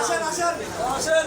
আসেন আসেন আসেন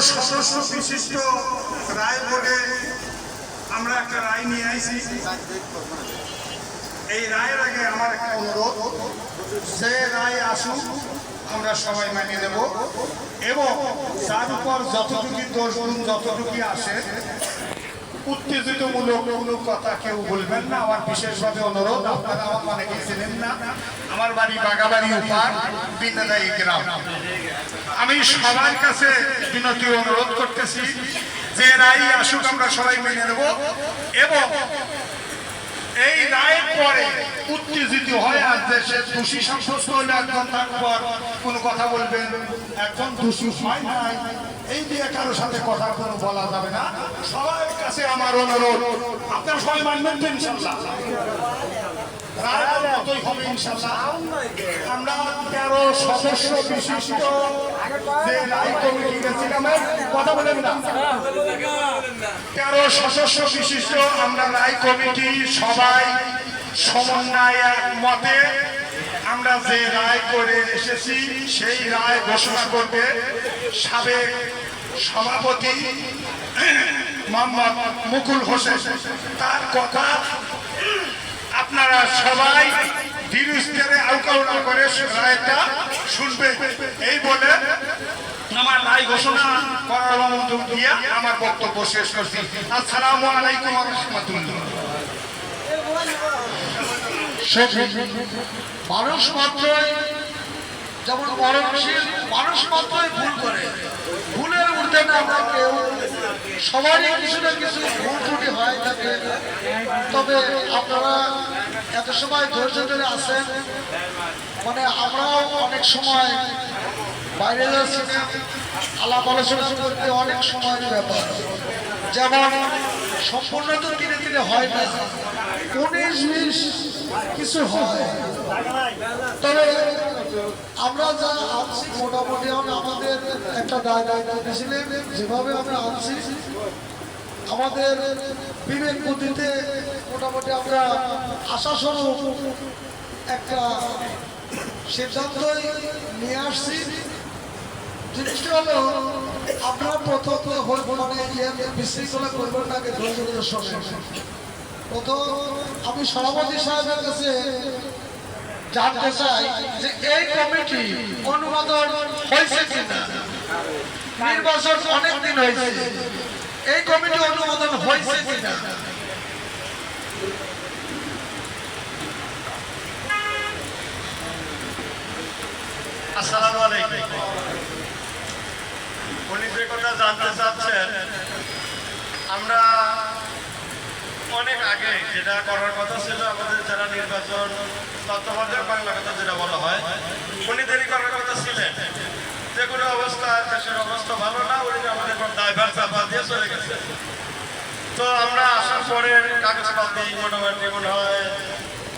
সদস্য বিশিষ্ট রায় বোর্ডে আমরা একটা রায় নিয়ে আইছি। এই রায়ের আগে আমার একটা অনুরোধ, যে রায় আসুক, আমরা সবাই মানিয়ে নেব। এবং তার উপর যতটুকু দোষ যতটুকু আসে উত্তেজিতমূলক কোনো কথা কেউ বলবেন না। আমার বিশেষভাবে অনুরোধ, আপনারা আমার অনেকে চেনেন না। আমার বাড়ি বাগাবাড়ি উপার বিনাদায়ী গ্রাম। আমি সবার কাছে বিনতি অনুরোধ করতেছি, যে রায় আসুক, আমরা সবাই মেনে নেব। এবং এই রায়ের পরে উত্তেজিত হয় আর দেশে দোষী সাব্যস্ত হলে একজন তারপর কোনো কথা বলবেন। একজন দোষী হয় নাই। এই দিয়ে কারোর সাথে কথা কোনো বলা যাবে না। সবার কাছে আমার অনুরোধ, আপনার সবাই মানবেন রায়ের আমরা যে রায় কমিটি সবাই সমন্বয়ের মতে আমরা যে রায় করে এসেছি, সেই রায় ঘোষণা করবে সাবেক সভাপতি মোহাম্মদ মুকুল হোসেন, তার কথা আপনারা সবাই ধীরস্থিরে আউকাউনা করে রায়টা শুনবে। এই বলে আমার রায় ঘোষণা করার অনুমোদন দিয়ে আমার বক্তব্য শেষ করছি। আসসালামু আলাইকুম রহমতুল্লাহ। মানুষ মাত্রই যেমন মরণশীল, মানুষ মাত্রই ভুল করে। সবারই কিছু না কিছু ভুল ত্রুটি হয় থাকে। তবে আপনারা এত সময় ধৈর্য ধরে আসেন মানে আমরাও অনেক সময় বাইরে যাচ্ছি আলাপ আলোচনা করতে অনেক সময়ের ব্যাপার। যেমন সম্পূর্ণ তো ধীরে ধীরে হয় না, উনিশ কিছু হয়। তবে আমরা যা আনছি, মোটামুটি আমরা আমাদের একটা দায় দায়িত্ব দিয়েছিলেন যেভাবে আমরা আনছি, আমাদের বিবেক বুদ্ধিতে মোটামুটি আমরা আশা স্বরূপ একটা সিদ্ধান্তই নিয়ে আসছি। জিনিসটা হলো আপনারা প্রথম মানে ইয়ে বিশৃঙ্খলা করবেন না ধৈর্য প্রথম আমি সভাপতি সাহেবের কাছে জানতে চাই যে এই কমিটি অনুমোদন হয়েছে কিনা। নির্বাচন অনেক দিন হয়েছে। এই কমিটি অনুমোদন হয়েছে কিনা? আমরা অনেক আগে যেটা করার কথা ছিল আমাদের যারা নির্বাচন তত্ত্বাবধায়ক বাংলা কথা যেটা বলা হয়, উনি দেরি করার কথা ছিলেন। যে কোনো অবস্থা, দেশের অবস্থা ভালো না, উনি আমাদের দায়ভার চাপা দিয়ে চলে গেছে। তো আমরা আসার পরে কাগজপাতি মোটামুটি মনে হয়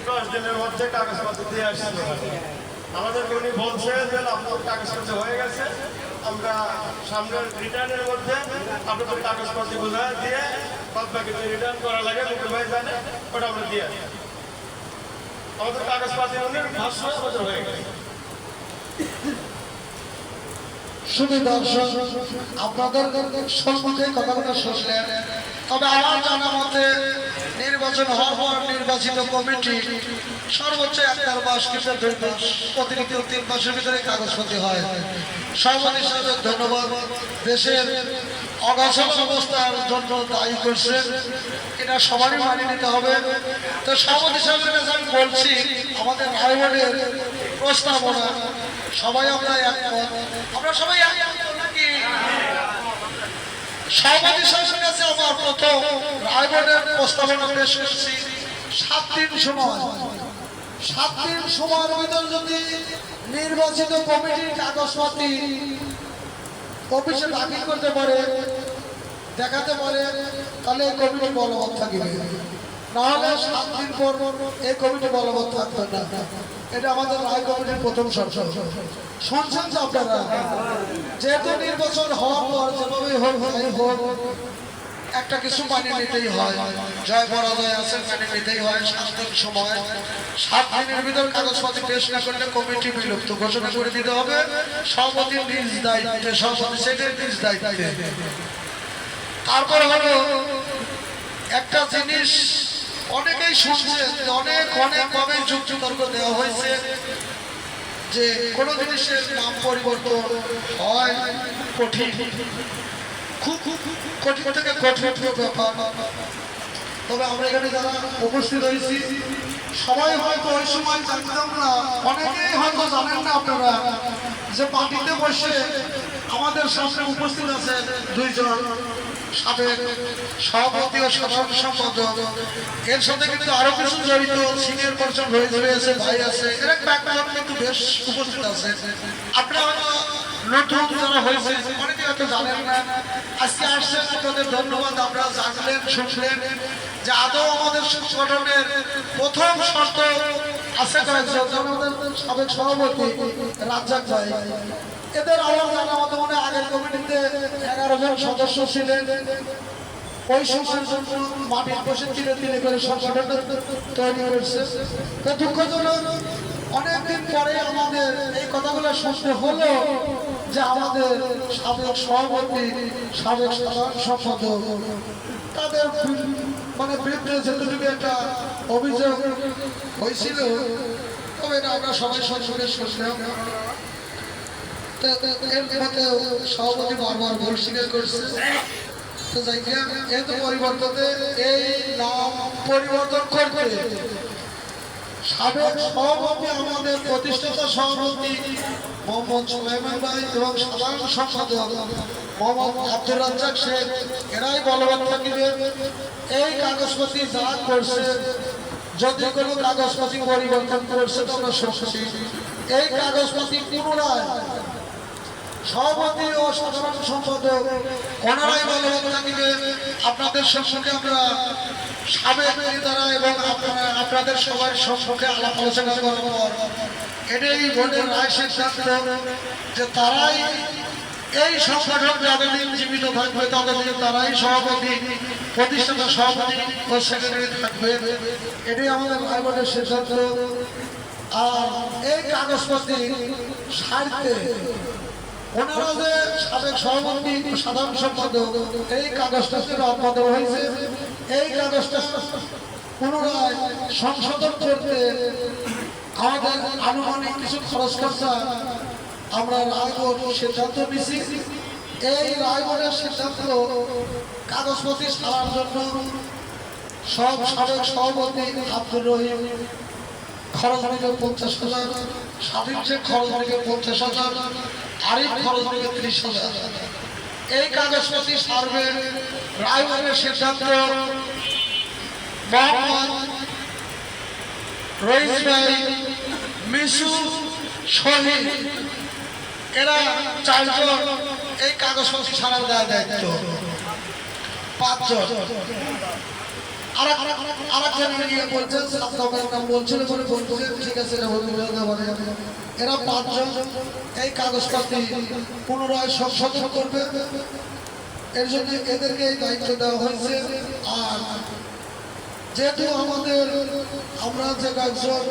দশ দিনের মধ্যে কাগজপাতি দিয়ে আসছিল আমাদের উনি বলছে যে আপনার কাগজপত্র হয়ে গেছে। আমরা সামনের রিটার্নের মধ্যে আপনাদের কাগজপত্র বোঝায় দিয়ে বাদ যে রিটার্ন করা লাগে ভাই জানে, ওটা আমরা দিয়ে আসি। আমাদের উনি ভাষ্য আমাদের হয়ে গেছে। আপনাদের কথাগুলো তবে নির্বাচন নির্বাচিত কমিটি সর্বোচ্চ এক দেড় মাস কিংবা তিন মাসের ভিতরে কাগজপত্র হয়। হিসাবে ধন্যবাদ। দেশের অগাছল অবস্থার জন্য দায়ী করছে। এটা সবারই মানিয়ে নিতে হবে। তো সভাপতি সাহেবের কাছে আমি বলছি, আমাদের রায়গড়ের প্রস্তাবনা, সবাই আমরা একমত আমরা সবাই একমত নাকি? সভাপতি সাহেবের কাছে আমার প্রথম রায়গড়ের প্রস্তাবনা পেশ করছি, সাত দিন সময়। সাত দিন সময়ের ভিতর যদি নির্বাচিত কমিটির কাগজপাতি অফিসে দাখিল করতে পারে, দেখাতে পারে, তাহলে এই কমিটি বলবৎ থাকবে। নাহলে সাত দিন পর এই কমিটি বলবৎ থাকবে না। এটা আমাদের রায় কমিটির প্রথম সংসদ শুনছেন তো আপনারা? যেহেতু নির্বাচন হওয়ার পর যেভাবে হোক হোক একটা কিছু মানিয়ে নিতেই হয়। জয় পরাজয় আছে মানে নিতেই হয় সাত দিন সময়। সাত দিনের ভিতর কাগজপত্র পেশ না করলে কমিটি বিলুপ্ত। ঘোষণা করে দিতে হবে, সভাপতি নিজ দায়িত্বে, সভাপতি সেটের নিজ দায়িত্বে। তারপর হলো, একটা জিনিস অনেকেই শুনছে অনেক অনেক ভাবে যুক্তি তর্ক দেওয়া হয়েছে, যে কোন জিনিসের নাম পরিবর্তন হয় কঠিন। খুব ব্যাপার তবে আমরা এখানে যারা উপস্থিত হয়েছি সবাই হয়তো ওই সময় জানতাম না হয়তো জানেন না আপনারা যে পার্টিতে বসে আমাদের সামনে উপস্থিত আছে দুইজন সাবেক সভাপতি ও সাধারণ সম্পাদক এর সাথে কিন্তু আরও কিছু জড়িত সিনিয়র পার্সন রয়েছে ভাই আছে এরা ব্যাকগ্রাউন্ড কিন্তু বেশ উপস্থিত আছে আপনারা নতুন যারা হয়েছে অনেকে জানেন না আজকে আসছেন আপনাদের ধন্যবাদ আমরা জানলেন শুনলেন যে আদৌ আমাদের সংগঠনের প্রথম শর্ত আছে আমাদের সাবেক সভাপতি রাজ্জাক ভাই এদের আমার জানা মতো মনে আগের কমিটিতে এগারো জন সদস্য ছিলেন ওই সময়ের জন্য মাটির বসে ধীরে ধীরে করে সংগঠনটা তৈরি তো দুঃখজনক অনেকদিন পরে আমাদের এই কথাগুলো শুনতে হলো। যে আমাদের সাবেক সভাপতি সাবেক সাধারণ তাদের মানে বিরুদ্ধে যেটুকু একটা অভিযোগ হয়েছিল তবে আমরা সবাই সঙ্গে শুনলাম এর মধ্যে সভাপতি বারবার ভুল স্বীকার করছে। তো যাই হোক, তো পরিবর্তনে এই নাম পরিবর্তন করতে সাবেক সভাপতি, আমাদের প্রতিষ্ঠাতা সভাপতি মোহাম্মদ সুলাইমান ভাই এবং সাধারণ সম্পাদক মোহাম্মদ আব্দুর রাজ্জাক শেখ, এরাই বলবৎ থাকিবে। এই কাগজপত্র যা করছে, যদি কোনো কাগজপত্র পরিবর্তন করছে, তোমরা শুনছি এই কাগজপত্র পুনরায় সভাপতি ও সাধারণ সম্পাদক, ওনারাই বলবৎ থাকিবে। আপনাদের সম্মুখে আমরা সাবেক নেতারা এবং আপনারা, আপনাদের সবার সম্মুখে আলাপ আলোচনা পর এটাই ভোটের রায় সিদ্ধান্ত যে তারাই এই সংগঠন যতদিন জীবিত থাকবে, ততদিন তারাই সভাপতি, প্রতিষ্ঠাতা সভাপতি ও সেক্রেটারি থাকবে। এটাই আমাদের রায়গড়ের সিদ্ধান্ত। আর এই কাগজপত্র সাহিত্যে ওনারা যে সভাপতি সাধারণ সম্পাদক, এই কাগজটা উৎপাদন হয়েছে, এই কাগজটা পুনরায় সংশোধন করতে আমাদের আনুমানিক কিছু খরচ খরচা আমরা রায়গড় সিদ্ধান্ত নিছি এই রায়গড়ের সিদ্ধান্ত কাগজপত্র সারার জন্য সব সাবেক সভাপতি আব্দুর রহিম খরচ নিবে পঞ্চাশ হাজার, স্বাধীন শেখ খরচ নিবে পঞ্চাশ হাজার, আরিফ খরচ নিবে ত্রিশ হাজার। এই কাগজপত্র সার্ভে রায়গড়ের সিদ্ধান্ত। রইস ভাই মিশু শহীদ। এরা চারজন এই কাগজপত্র ছাড়ার দায়িত্ব। পাঁচজন। আর বলছেন এটা বলতে এরা পাঁচজন এই পুনরায় করবে। এর জন্য এদেরকে এই দায়িত্ব দেওয়া হয়েছে। আর যেহেতু আমাদের, আমরা যে কয়েকজন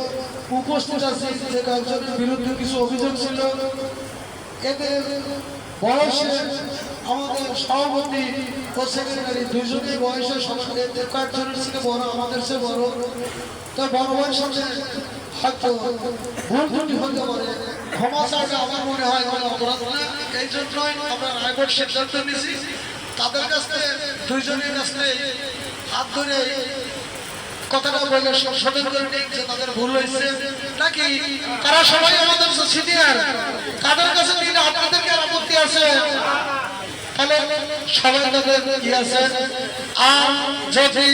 উপস্থিত আছি, যে কয়েকজনের বিরুদ্ধে কিছু অভিযোগ ছিল, এদের বয়সে আমাদের সভাপতি ও সেক্রেটারি বয়সে সমান এদের কয়েকজনের থেকে বড়, আমাদের চেয়ে বড়। তো বড় বয়সের সাথে হয়তো ভুল ত্রুটি হতে পারে। ক্ষমা আমার মনে হয় কোনো অপরাধ না। এই জন্যই আমরা রায়গড় সিদ্ধান্ত নিয়েছি। তাদের কাছ দুইজনের কাছ হাত ধরে কথাটা বলে সংশোধন করে যে তাদের ভুল হয়েছে। নাকি তারা সবাই আমাদের সিনিয়র? তাদের কাছে নিলে আপনাদেরকে আপত্তি আছে? তাহলে সবাই যদি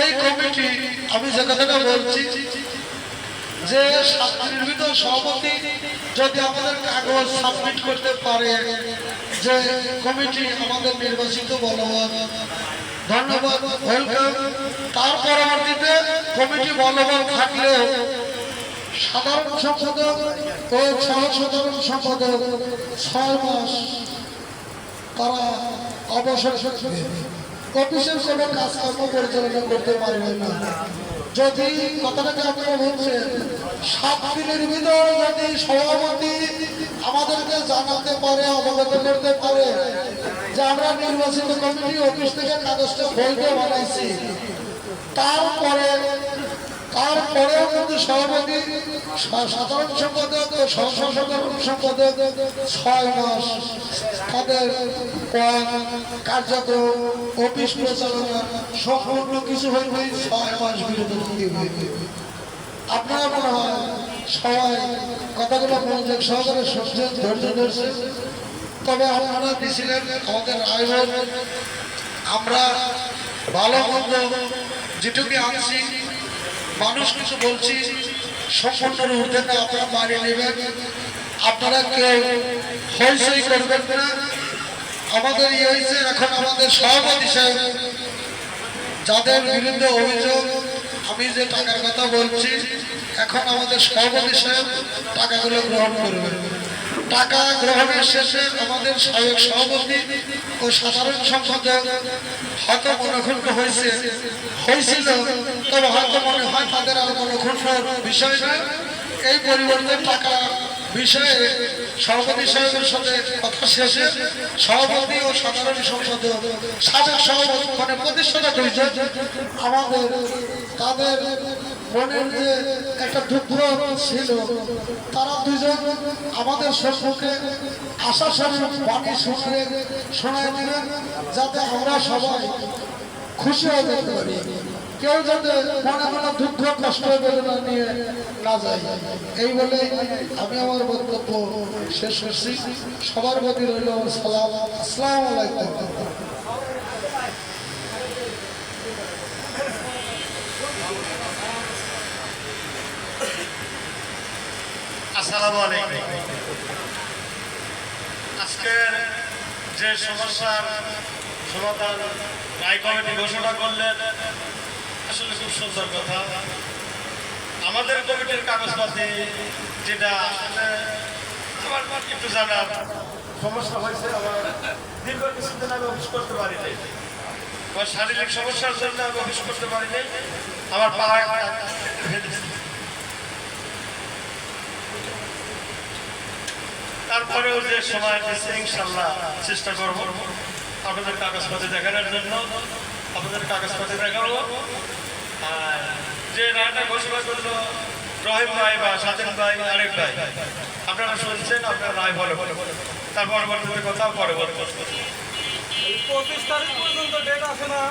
এই কমিটি, আমি যে কথাটা বলছি, যে নির্মিত সভাপতি যদি আমাদের কাগজ সাবমিট করতে পারে, যে কমিটি আমাদের নির্বাচিত বলবান, ধন্যবাদ তার পরবর্তীতে কমিটি বলবান থাকলেও সাধারণ সম্পাদক ও সহ সাধারণ সম্পাদক ছয় মাস তারা অবসর অফিসের কোনো কাজকর্ম পরিচালনা করতে পারবে না। যদি কথাটাকে আপনারা বলছেন, সাত দিনের ভিতর যদি সভাপতি আমাদেরকে জানাতে পারে, অবগত করতে পারে যে আমরা নির্বাচিত কমিটি অফিস থেকে কাগজটা বৈধ বানাইছি, তারপরে তারপরেও কিন্তু সভাপতি সাধারণ সম্পাদক ও সহ সাধারণ সম্পাদক ছয় মাস তাদের কার্যক্রম, অফিস পরিচালনা সম্পূর্ণ কিছু হইলে ছয় মাস বিরত আপনারা মনে হয় সবাই কথাগুলো মনোযোগ সহকারে শুনছেন, ধৈর্য ধরছেন। তবে আপনারা দিছিলেন আমাদের আয়োজন আমরা ভালো মন্দ যেটুকু আনছি মানুষ কিছু বলছি সম্পূর্ণ না আপনারা মারি নেবেন। আপনারা কেউ হইসই করবেন না। আমাদের ইয়ে হয়েছে এখন আমাদের সভাপতি সাহেব, যাদের বিরুদ্ধে অভিযোগ, আমি যে টাকার কথা বলছি, এখন আমাদের সভাপতি সাহেব টাকাগুলো গ্রহণ করবেন। টাকা গ্রহণের শেষে আমাদের সাবেক সভাপতি ও সাধারণ সম্পাদক হয়তো মনক্ষুণ্ণ হয়েছে। হয়েছিল, তবে হয়তো মনে হয় তাদের আর মনক্ষুণ্ণ বিষয় না। এই পরিবর্তে টাকা বিষয়ে সভাপতি সাহেবের সাথে কথা শেষে সভাপতি ও সাধারণ সম্পাদক, সাবেক সভাপতি মানে প্রতিষ্ঠাতা আমাদের তাদের মনের যে একটা দুঃখ ছিল, তারা দুজন আমাদের সম্মুখে আশা স্বরূপ বাণী শুনলে শোনায় দিলেন, যাতে আমরা সবাই খুশি হতে পারি। কেউ যাতে মনে মনে দুঃখ, কষ্ট, বেদনা নিয়ে না যায়। এই বলে আমি আমার বক্তব্য শেষ করছি। সবার প্রতি রইল সালাম। আসসালামু আলাইকুম। আসসালামু আজকের যে সমস্যার সমাধান রায় কমিটি ঘোষণা করলেন, আসলে খুব সুন্দর কথা। আমাদের কমিটির কাগজপাতি যেটা, আসলে আমার একটু জানা, সমস্যা হয়েছে, আমার দীর্ঘ কিছুদিন আমি অফিস করতে পারিনি আমার শারীরিক সমস্যার জন্য আমি অফিস করতে পারিনি আমার পা তারপরেও যে সময় পেয়েছে ইনশাল্লাহ চেষ্টা করব আপনাদের কাগজপত্র দেখানোর জন্য। আপনাদের কাগজপত্র দেখাবো। আর যে রায়টা ঘোষণা করল, রহিম ভাই বা স্বাধীন ভাই, আরেক ভাই, আপনারা শুনছেন, আপনার রায় বলে তারপর পরবর্তীতে কথা পরে বলব পঁচিশ তারিখ পর্যন্ত ডেট আছে না?